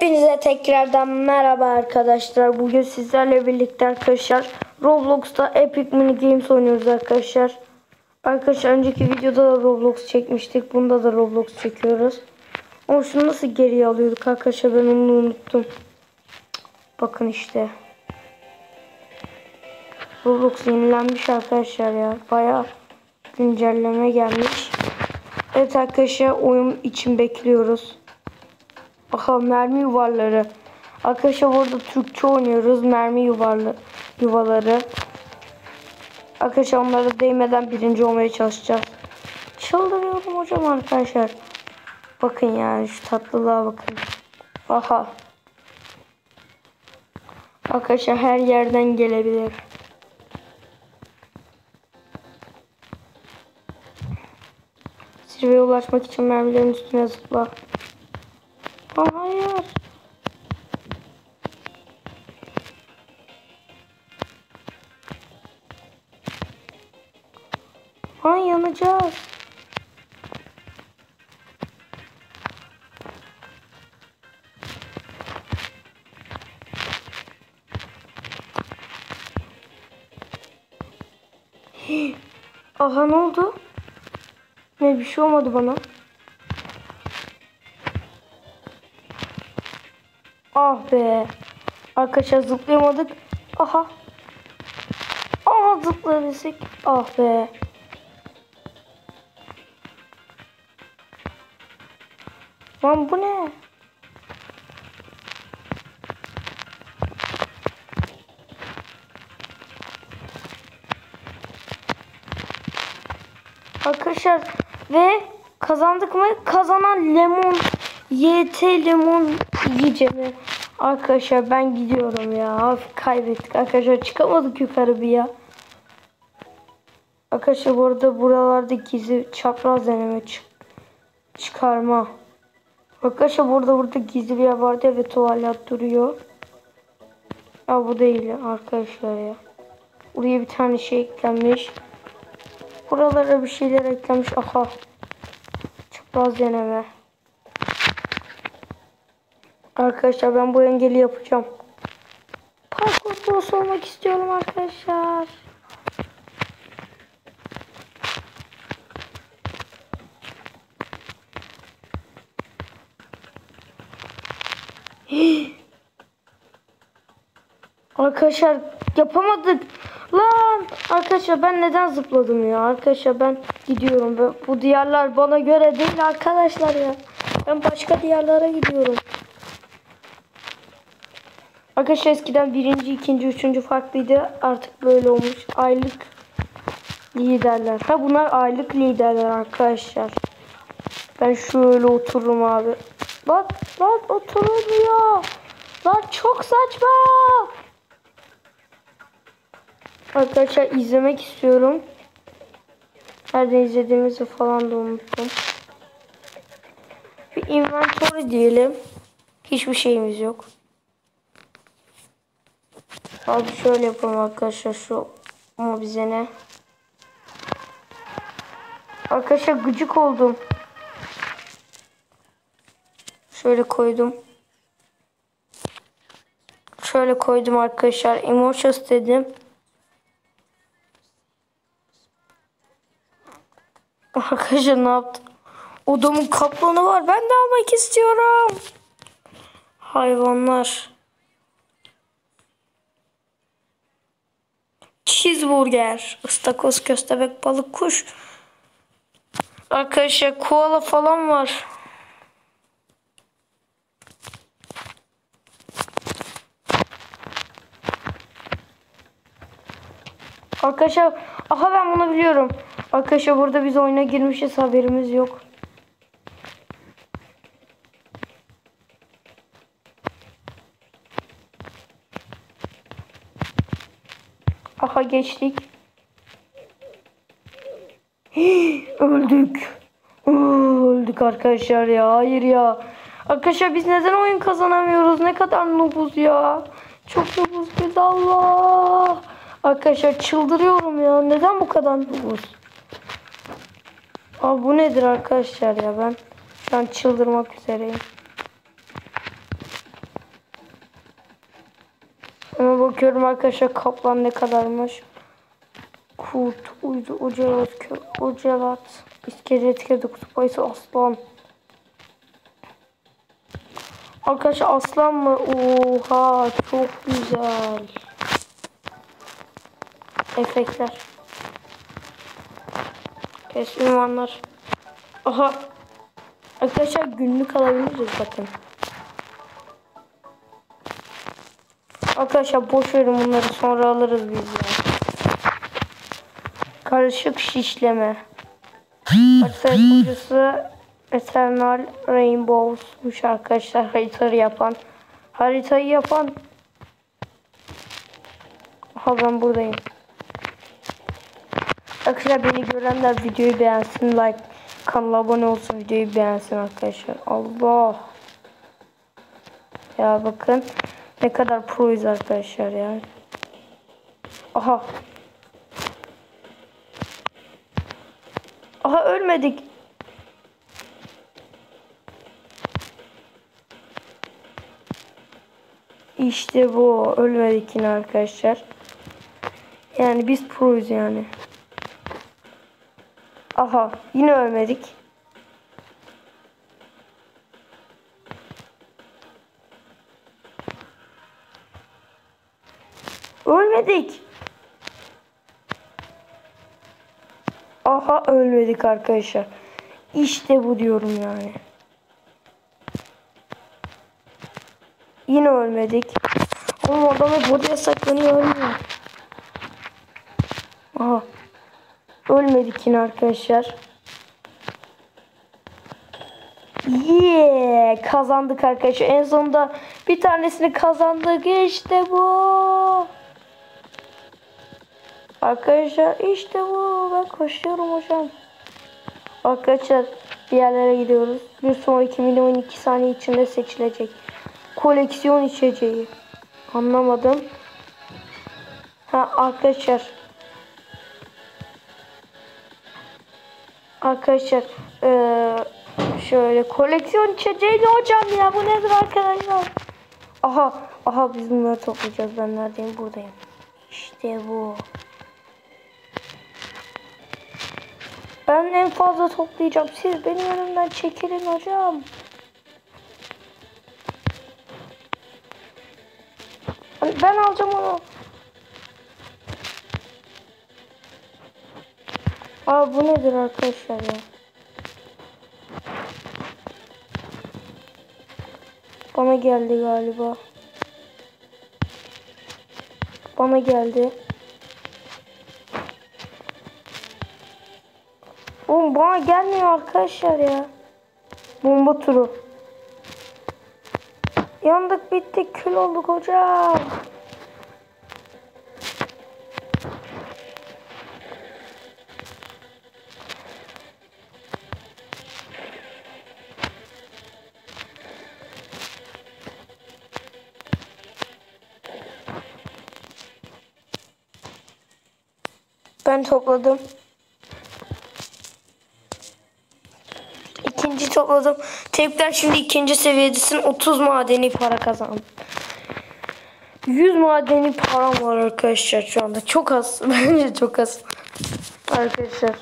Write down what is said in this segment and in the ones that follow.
Hepinize tekrardan merhaba arkadaşlar. Bugün sizlerle birlikte arkadaşlar Roblox'ta Epic Mini Games oynuyoruz arkadaşlar. Arkadaşlar önceki videoda da Roblox çekmiştik. Bunda da Roblox çekiyoruz. Ama şunu nasıl geriye alıyorduk arkadaşlar ben onu unuttum. Bakın işte. Roblox yenilenmiş arkadaşlar ya. Baya güncelleme gelmiş. Evet arkadaşlar oyun için bekliyoruz. Aha mermi yuvarları. Arkadaşlar burada Türkçe oynuyoruz. Mermi yuvarlı yuvaları. Arkadaşlar onlara değmeden birinci olmaya çalışacağız. Çıldırıyorum hocam arkadaşlar. Bakın yani şu tatlılığa bakın. Aha. Arkadaşlar her yerden gelebilir. Zirveye ulaşmak için mermilerin üstüne zıpla. Aa, hayır. Ay yanacağız. Aha ne oldu? Ne bir şey olmadı bana. Ah be. Arkadaşlar zıplayamadık. Aha. Aha zıplayabilsek. Ah be. Lan bu ne? Arkadaşlar ve kazandık mı? Kazanan lemon YT lemon yiyeceğim. Arkadaşlar ben gidiyorum ya. Hafif kaybettik. Arkadaşlar çıkamadık yukarı bir ya. Arkadaşlar bu arada buralarda gizli çapraz deneme çık çıkarma. Arkadaşlar burada burada gizli bir yer vardı ve tuvalet duruyor. Ya bu değil arkadaşlar ya. Buraya bir tane şey eklenmiş. Buralara bir şeyler eklenmiş. Aha. Çapraz deneme. Arkadaşlar ben bu engeli yapacağım. Parkur boss olmak istiyorum arkadaşlar. Arkadaşlar yapamadık. Lan arkadaşlar ben neden zıpladım ya? Arkadaşlar ben gidiyorum. Bu diyarlar bana göre değil arkadaşlar ya. Ben başka diyarlara gidiyorum. Arkadaşlar eskiden birinci, ikinci, üçüncü farklıydı. Artık böyle olmuş. Aylık liderler. Ha bunlar aylık liderler arkadaşlar. Ben şöyle otururum abi. Bak bak oturuluyor. Lan çok saçma. Arkadaşlar izlemek istiyorum. Nerede izlediğimizi falan da unuttum. Bir inventory diyelim. Hiçbir şeyimiz yok. Abi şöyle yapalım arkadaşlar şu ama bize ne? Arkadaşlar gıcık oldum. Şöyle koydum. Şöyle koydum arkadaşlar. Emotions dedim. Arkadaşlar ne yaptım? Odamın kaplanı var. Ben de almak istiyorum. Hayvanlar. Cheeseburger, ıstakoz, köstebek, balık, kuş. Arkadaşlar koala falan var. Arkadaşlar aha ben bunu biliyorum. Arkadaşlar burada biz oyuna girmişiz haberimiz yok. Geçtik. öldük. öldük arkadaşlar ya. Hayır ya. Arkadaşlar biz neden oyun kazanamıyoruz? Ne kadar nubuz ya. Çok nubuz biz Allah. Arkadaşlar çıldırıyorum ya. Neden bu kadar nubuz? Abi bu nedir arkadaşlar ya ben an çıldırmak üzereyim. Bakıyorum arkadaşlar kaplan ne kadarmış. Kurt, uydu, ucelat, kö- ucelat, iskelet, kedi, kutup ayısı, aslan. Arkadaşlar aslan mı? Oha çok güzel. Efektler. Kes ünvanlar. Aha. Arkadaşlar günlük alabiliriz bakın. Arkadaşlar boş verin bunları sonra alırız biz ya. Karışık şişleme. Harita yapımcısı Eternal Rainbows'muş arkadaşlar haritayı yapan. Haritayı yapan. Aha ben buradayım. Arkadaşlar beni görenler videoyu beğensin, like, kanala abone olsun, videoyu beğensin arkadaşlar. Allah. Ya bakın ne kadar proyuz arkadaşlar ya. Aha. Aha ölmedik. İşte bu. Ölmedik yine arkadaşlar. Yani biz proyuz yani. Aha yine ölmedik. Ölmedik. Aha ölmedik arkadaşlar. İşte bu diyorum yani. Yine ölmedik. Oğlum adam hep oraya saklanıyor ölmüyor. Aha. Ölmedik yine arkadaşlar. Yeah! Kazandık arkadaşlar. En sonunda bir tanesini kazandık. İşte bu. Arkadaşlar işte bu. Ben koşuyorum hocam. Arkadaşlar bir yerlere gidiyoruz. Bir sonraki video 12 saniye içinde seçilecek. Koleksiyon içeceği. Anlamadım. Ha arkadaşlar. Arkadaşlar eee, şöyle koleksiyon içeceği ne hocam ya bu nedir arkadaşlar? Aha aha biz bunları toplayacağız ben neredeyim buradayım. İşte bu. Ben en fazla toplayacağım. Siz benim önümden çekilin hocam. Ben alacağım onu. Aa bu nedir arkadaşlar ya? Bana geldi galiba. Bana geldi. Bana gelmiyor arkadaşlar ya. Bomba turu. Yandık bittik kül olduk hocam. Ben topladım. Topladım. Tekrar şimdi ikinci seviyedesin. 30 madeni para kazandım. 100 madeni param var arkadaşlar şu anda. Çok az. Bence çok az. Arkadaşlar.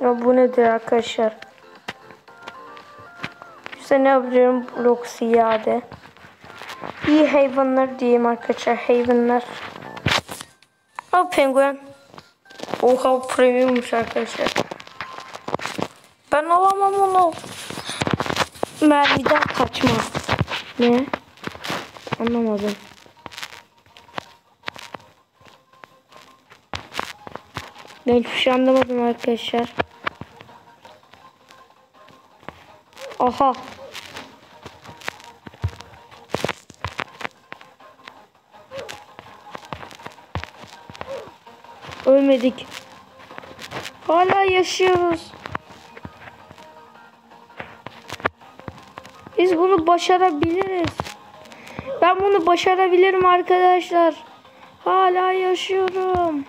Ya bu nedir arkadaşlar? İşte ne yapıyorum? Blox iade. İyi hayvanlar diyeyim arkadaşlar. Hayvanlar. Aa penguen. Oha premiummuş arkadaşlar. Ben alamam onu. Mermiden kaçma. Ne? Anlamadım. Ben hiçbir şey anlamadım arkadaşlar. Aha. Ölmedik. Hala yaşıyoruz. Bunu başarabiliriz. Ben bunu başarabilirim arkadaşlar. Hala yaşıyorum.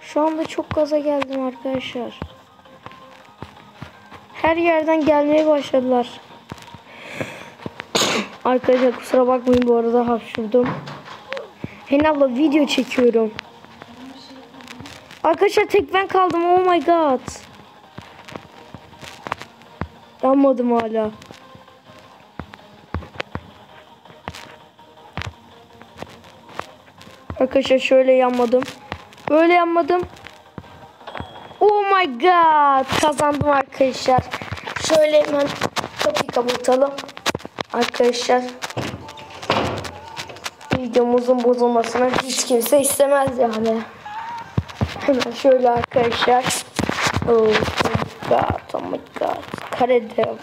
Şu anda çok gaza geldim arkadaşlar. Her yerden gelmeye başladılar. Arkadaşlar kusura bakmayın bu arada hapşurdum. Hen abla video çekiyorum. Arkadaşlar tek ben kaldım. Oh my god. Yanmadım hala. Arkadaşlar şöyle yanmadım. Böyle yanmadım. Oh my god. Kazandım arkadaşlar. Şöyle hemen kapıyı kapatalım. Arkadaşlar. Videomuzun bozulmasını hiç kimse istemez yani. Hemen şöyle arkadaşlar. Oh my god. Oh my god. Kare dev.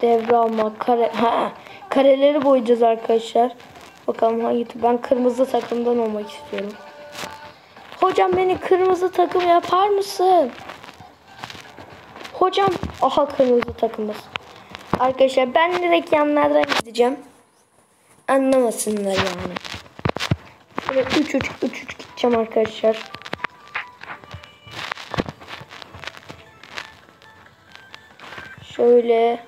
Devralma. Kare. Ha. Kareleri boyayacağız arkadaşlar. Bakalım hangi ben kırmızı takımdan olmak istiyorum. Hocam beni kırmızı takım yapar mısın? Hocam aha kırmızı takımız. Arkadaşlar ben direkt yanlardan gideceğim. Anlamasınlar yani. Şöyle 3 3 3 3 gideceğim arkadaşlar. Şöyle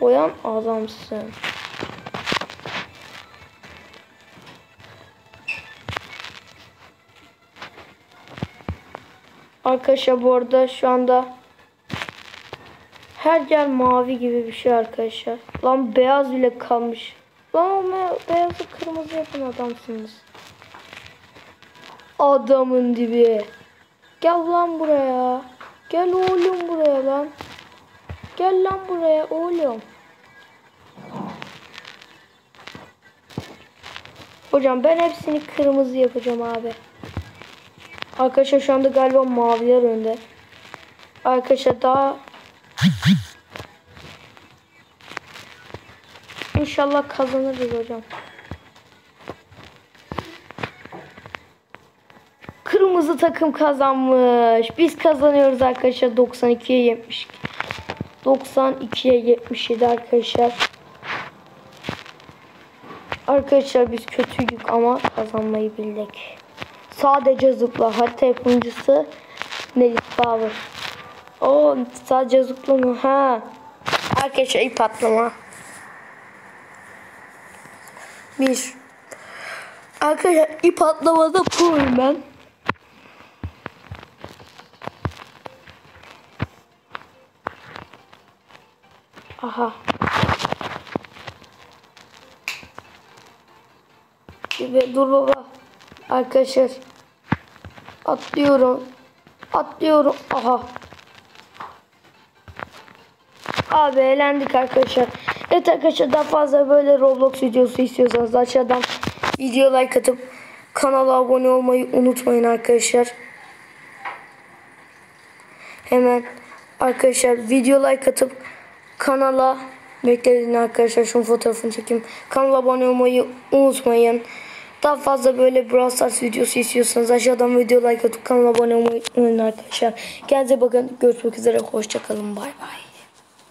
Boyan adamsın. Arkadaşlar bu arada şu anda her yer mavi gibi bir şey arkadaşlar. Lan beyaz bile kalmış. Lan o beyazı kırmızı yapan adamsınız. Adamın dibi. Gel lan buraya. Gel oğlum buraya lan. Gel lan buraya oğlum. Hocam ben hepsini kırmızı yapacağım abi. Arkadaşlar şu anda galiba maviler önde. Arkadaşlar daha İnşallah kazanırız hocam. Kırmızı takım kazanmış. Biz kazanıyoruz arkadaşlar 92'ye 70. 92'ye 77 arkadaşlar. Arkadaşlar biz kötüydük ama kazanmayı bildik. Sadece zıpla. Harita yapımcısı Nelis Power. O sadece zıpla mı? Ha. Arkadaşlar ip atlama. Bir. Arkadaşlar ip atlamada proyum ben. Aha. Şimdi dur baba. Arkadaşlar. Atlıyorum. Atlıyorum. Aha. Abi eğlendik arkadaşlar. Evet arkadaşlar daha fazla böyle Roblox videosu istiyorsanız aşağıdan video like atıp kanala abone olmayı unutmayın arkadaşlar. Hemen arkadaşlar video like atıp kanala bekleyin arkadaşlar şunun fotoğrafını çekeyim. Kanala abone olmayı unutmayın. Daha fazla böyle Brawl Stars videosu istiyorsanız aşağıdan video like atıp kanala abone olmayı unutmayın arkadaşlar. Kendinize bakın. Görüşmek üzere. Hoşçakalın. Bay bay.